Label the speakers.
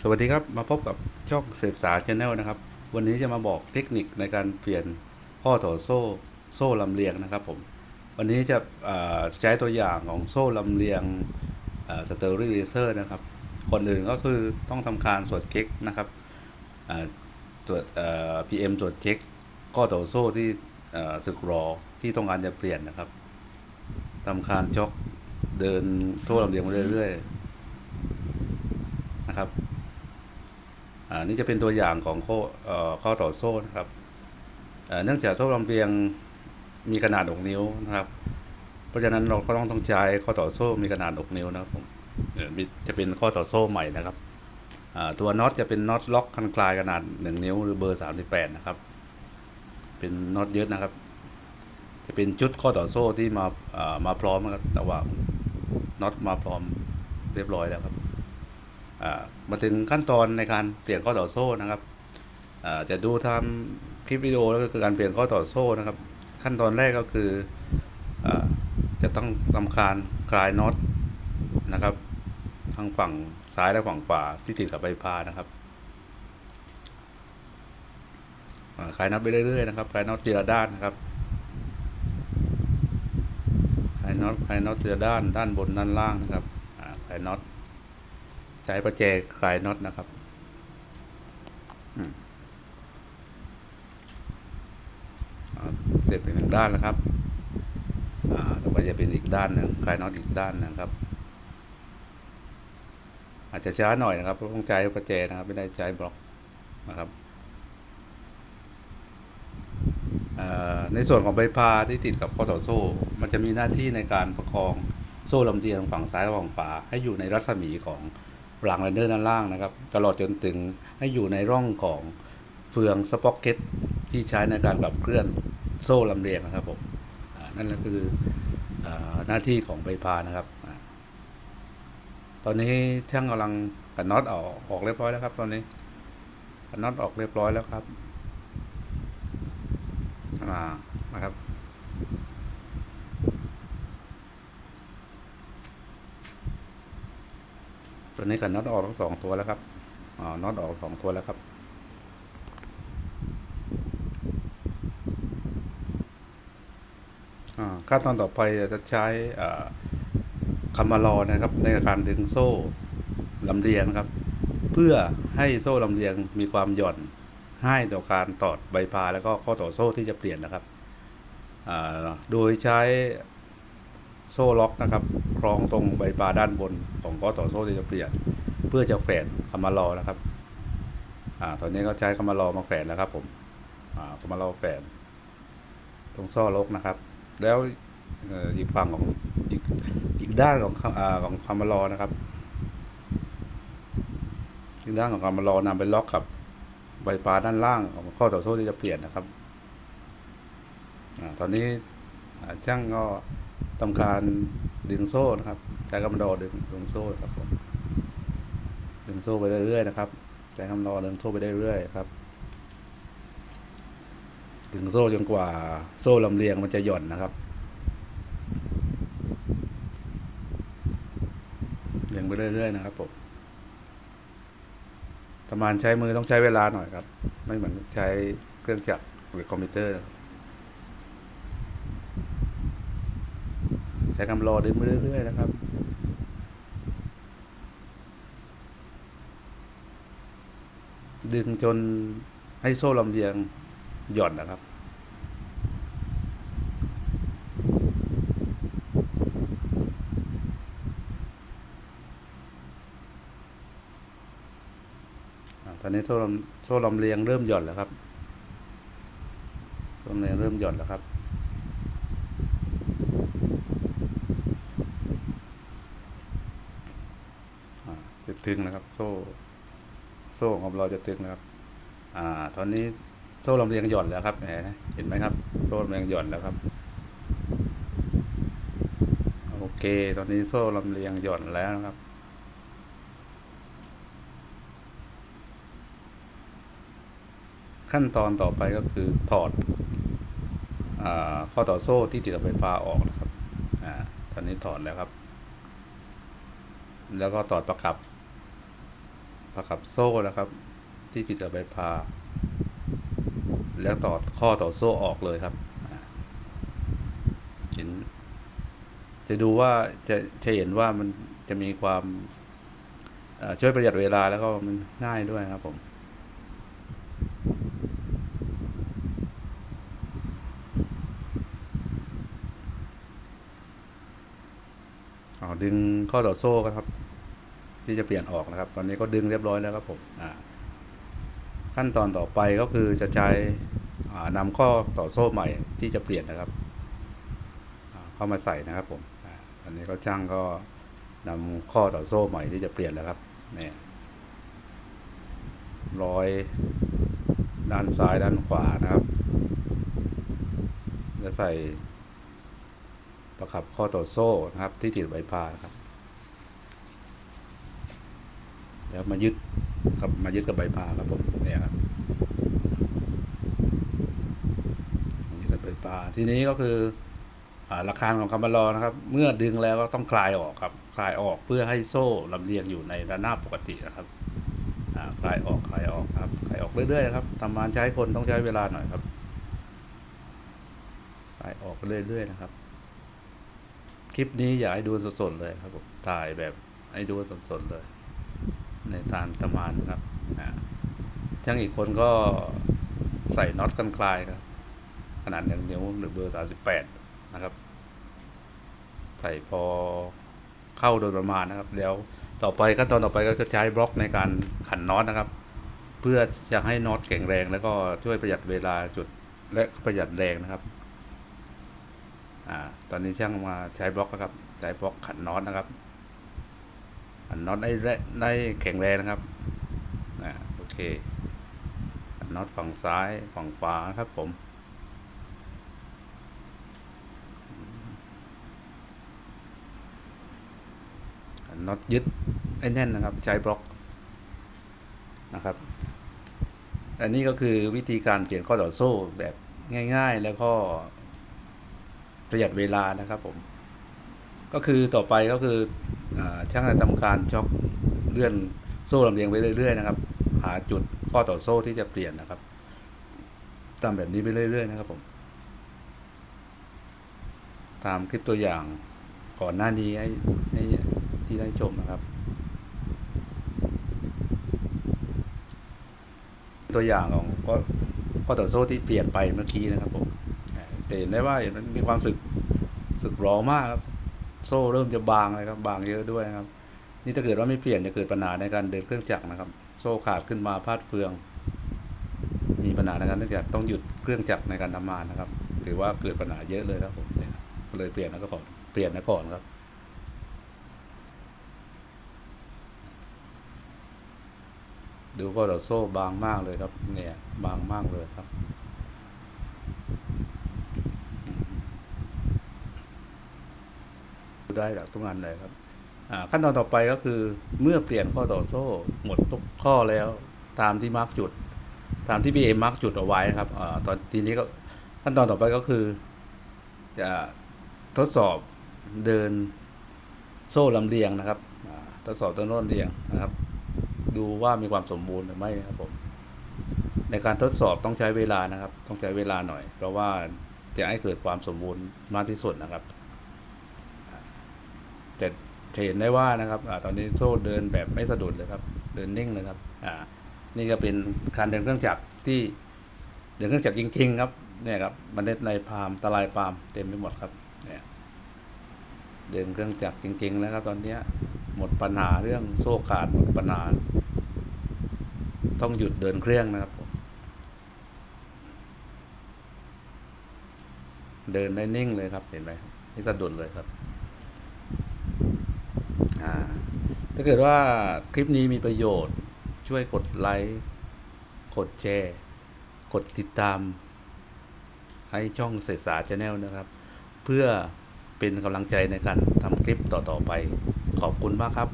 Speaker 1: สวัสดีครับ มาพบกับช่องเศรษฐาชาแนลนะครับ วันนี้จะมาบอกเทคนิคในการเปลี่ยนข้อต่อโซ่โซ่ลำเลียงนะครับผม วันนี้จะใช้ตัวอย่างของโซ่ลำเลียงสเตอรี่เลเซอร์นะครับคนอื่นก็คือต้องทำการตรวจเช็คนะครับตรวจเอ่อ PM ตรวจเช็คข้อต่อโซ่ที่สึกหรอที่ต้องการจะเปลี่ยนนะครับทำการช็อกเดินโซ่ลำเลียงมาเรื่อย ๆ นะครับ อ่านี่จะเป็นตัวอย่างของข้ออข้อต่อโซ่นะครับเนื่องจากโซ่ลำเลียงมีขนาด 6 นิ้วนะครับ เพราะฉะนั้นเราก็ต้องต้องใช้ข้อต่อโซ่มีขนาด 6 นิ้วนะครับผมจะเป็นข้อต่อโซ่ใหม่นะครับตัวน็อตจะเป็นน็อตล็อกคันคลายขนาด 1 นิ้ว หรือเบอร์ 38 นะครับ เป็นน็อตยึดนะครับ จะเป็นชุดข้อต่อโซ่ที่มามาพร้อมนะครับแต่ว่าน็อตมาพร้อมเรียบร้อยแล้วครับ มาถึงขั้นตอนในการเปลี่ยนข้อต่อโซ่นะครับจะดูทำคลิปวิดีโอแล้วก็คือการเปลี่ยนข้อต่อโซ่นะครับ ขั้นตอนแรกก็คืออจะต้องทำการคลายน็อตนะครับทั้งฝั่งซ้ายและฝั่งขวาที่ติดกับใบพานะครับคลายน็อตไปเรื่อยๆนะครับคลายน็อตทีละด้านนะครับคลายน็อตคลายน็อตทีละด้านด้านบนด้านล่างนะครับคลายน็อต ใช้ประแจคลายน็อตนะครับเสร็จเป็นหนึ่งด้านแล้วครับต่อไปจะเป็นอีกด้านหนึ่งคลายน็อตอีกด้านหนึงครับ อาจจะช้าหน่อยนะครับเพราะต้องใช้ประแจนะครับ ไม่ได้ใช้บล็อกนะครับในส่วนของใบพาที่ติดกับข้อต่อโซ่ มันจะมีหน้าที่ในการประคองโซ่ลำเลียงฝั่งซ้ายและฝั่งขวาให้อยู่ในรัศมีของ หลังเรนเดอร์ด้านล่างนะครับ ตลอดจนถึงให้อยู่ในร่องของเฟืองสป็อกเก็ตที่ใช้ในการขับเคลื่อนโซ่ลำเลียงนะครับผมนั่นก็คืออหน้าที่ของใบพานะครับอตอนนี้ช่างกำลังกันน็อตออกออกเรียบร้อยแล้วครับ ตอนนี้กันน็อตออกเรียบร้อยแล้วครับอ่านะครับ ตัวนี้กันน็อตออกทั้งสองตัวแล้วครับอ่าน็อตออกสองตัวแล้วครับอ่าขั้นตอนต่อไปจะใช้คำมารอนะครับ ในการดึงโซ่ลำเลียงนะครับ เพื่อให้โซ่ลำเลียงมีความหย่อนให้ต่อการตอดใบพาแล้วก็ข้อต่อโซ่ที่จะเปลี่ยนนะครับอ่าโดยใช้ โซ่ล็อกนะครับ คล้องตรงใบพาด้านบนของข้อต่อโซ่ที่จะเปลี่ยน เพื่อจะแฝนคำมารอนะครับอ่าตอนนี้ก็ใช้คำมารอมาแฝนแล้วครับ ผมอ่าคำมารอแฝนตรงโซ่ล็อกนะครับ แล้วอีกฝั่งของอีกด้านของคำอ่าของคำมารอนะครับอีกด้านของคำมารอนำไปล็อกกับใบปลาด้านล่างของข้อต่อโซ่ที่จะเปลี่ยนนะครับอาตอนนี้ช่างก็ ทำการดึงโซ่นะครับใช้คำรอดึงดึงโซ่ครับผมดึงโซ่ไปเรื่อยๆนะครับใช้คำรอดึงโซ่ไปเรื่อยๆครับดึงโซ่จนกว่าโซ่ลำเลียงมันจะหย่อนนะครับเลียงไปเรื่อยๆนะครับผมทำงานใช้มือต้องใช้เวลาหน่อยครับ ไม่เหมือนใช้เครื่องจักรหรือคอมพิวเตอร์ ใช้คำรอดึงไปเรื่อยๆนะครับดึงจนให้โซ่ลำเลียงหย่อนนะครับ ตอนนี้โซ่ลำโซ่ลำเลียงเริ่มหย่อนแล้วครับ โซ่ลำเลียงเริ่มหย่อนแล้วครับ อ่าจะ ตึงนะครับ โซ่ โซ่ของเราจะตึงนะครับ อ่า ตอนนี้โซ่ลำเลียงหย่อนแล้วครับเห็นไหมครับ โซ่ลำเลียงหย่อนแล้วครับ โอเค ตอนนี้โซ่ลำเลียงหย่อนแล้วนะครับขั้นตอนต่อไปก็คือถอดอข้อต่อโซ่ที่ติดกับไฟฟ้าออกนะครับอตอนนี้ถอดแล้วครับ แล้วก็ถอดประกับ ประกับโซ่นะครับ ที่จิตจะใบพา แล้วต่อข้อต่อโซ่ออกเลยครับเห็น จะดูว่าจะจะเห็นว่ามันจะมีความช่วยประหยัดเวลาแล้วก็มันง่ายด้วยครับผมอ๋อดึงข้อต่อโซ่ครับ ที่จะเปลี่ยนออกนะครับ ตอนนี้ก็ดึงเรียบร้อยแล้วครับผมขั้นตอนต่อไปก็คือจะใช้อ่านำข้อต่อโซ่ใหม่ที่จะเปลี่ยนนะครับเข้ามาใส่นะครับผมอันนี้ก็ช่างก็นำข้อต่อโซ่ใหม่ที่จะเปลี่ยนแล้วครับเนี่ยร้อยด้านซ้ายด้านขวานะครับ จะใส่ประกับข้อต่อโซ่นะครับ ที่ติดใบพาครับ แล้วมายึดครับมายึดกับใบพาครับผมเนี่ยครับยึดกับใบพาทีนี้ก็คืออ่าราคาของคำบาลอนะครับ เมื่อดึงแล้วก็ต้องคลายออกครับ คลายออกเพื่อให้โซ่ลำเลียงอยู่ในระนาบปกตินะครับอ่าคลายออกคลายออกครับคลายออกเรื่อยๆนะครับทำงานใช้คนต้องใช้เวลาหน่อยครับคลายออกเรื่อยๆนะครับ คลิปนี้อยากให้ดูสดๆเลยครับผมถ่ายแบบให้ดูสดๆเลย ในตามตำมานนะครับช่างอีกคนก็ใส่น็อตกันคลายครับ ขนาดหนึ่งนิ้วหรือเบอร์สามสิบแปดนะครับ ใส่พอเข้าโดยประมาณนะครับ แล้วต่อไปขั้นตอนต่อไปก็จะใช้บล็อกในการขันน็อตนะครับ เพื่อจะให้น็อตแข็งแรง แล้วก็ช่วยประหยัดเวลาจุดและประหยัดแรงนะครับอ่าตอนนี้ช่างมาใช้บล็อกนะครับ ใช้บล็อกขันน็อตนะครับ น็อตได้แรได้แข็งแรงนะครับอ่าโอเคน็อตฝั่งซ้ายฝั่งขวาครับผมนน็อตยึดให้แน่นนะครับ ใช้บล็อกนะครับ อันนี้ก็คือวิธีการเปลี่ยนข้อต่อโซ่แบบง่าย ๆ แล้วก็ประหยัดเวลานะครับผม ก็คือต่อไปก็คือช่างจะทำการช็อคเลื่อนโซ่ลำเลียงไปเรื่อยๆนะครับ หาจุดข้อต่อโซ่ที่จะเปลี่ยนนะครับทำแบบนี้ไปเรื่อยๆนะครับผม ตามคลิปตัวอย่างก่อนหน้านี้ให้ให้ที่ได้ชมนะครับ ตัวอย่างของข้อข้อต่อโซ่ที่เปลี่ยนไปเมื่อกี้นะครับผมแต่เห็นได้ว่ามันมีความสึกสึกร้อมากครับ โซ่เริ่มจะบางเลยครับ บางเยอะด้วยครับ นี่ถ้าเกิดว่าไม่เปลี่ยนจะเกิดปัญหาในการเดินเครื่องจักรนะครับ โซ่ขาดขึ้นมาพาดเฟือง มีปัญหาในการเครื่องจักรต้องหยุดเครื่องจักรในการทำงานนะครับ ถือว่าเกิดปัญหาเยอะเลยครับผมเนี่ยก็เลยเปลี่ยนแล้วก็ขอเปลี่ยนนะก่อนครับดูก็เราโซ่บางมากเลยครับ เนี่ย บางมากเลยครับ ได้จากทุกงานเลยครับอ่าขั้นตอนต่อไปก็คือเมื่อเปลี่ยนข้อต่อโซ่หมดทุกข้อแล้วตามที่มาร์กจุด ตามที่พีเอมาร์กจุดเอาไว้นะครับอ่าตอนทีนี้ก็ขั้นตอนต่อไปก็คือ จะทดสอบเดินโซ่ลำเลียงนะครับอ่าทดสอบเดินโซ่ลำเลียงนะครับ ดูว่ามีความสมบูรณ์หรือไม่ครับผมในการทดสอบต้องใช้เวลานะครับ ต้องใช้เวลาหน่อย เพราะว่าจะให้เกิดความสมบูรณ์มากที่สุดนะครับ จะจะเห็นได้ว่านะครับอตอนนี้โซ่เดินแบบไม่สะดุดเลยครับ เดินนิ่งเลยครับอ่านี่ก็เป็นการเดินเครื่องจักรที่เดินเครื่องจักรจริง ๆ ครับเนี่ยครับมันเล็ดในพามตะลายปาล์มเต็มไปหมดครับเนี่ยเดินเครื่องจักรจริง ๆ แล้วครับตอนเนี้ยหมดปัญหาเรื่องโซ่ขาดหมดปัญหา ต้องหยุดเดินเครื่องนะครับ เดินได้นิ่งเลยครับเห็นไหมไม่สะดุดเลยครับ อ่า ถ้าเกิดว่าคลิปนี้มีประโยชน์ ช่วยกดไลค์ กดแชร์ กดติดตาม ให้ช่องเศรษฐาชาแนลนะครับ เพื่อเป็นกำลังใจในการทำคลิปต่อ ๆ ไป ขอบคุณมากครับ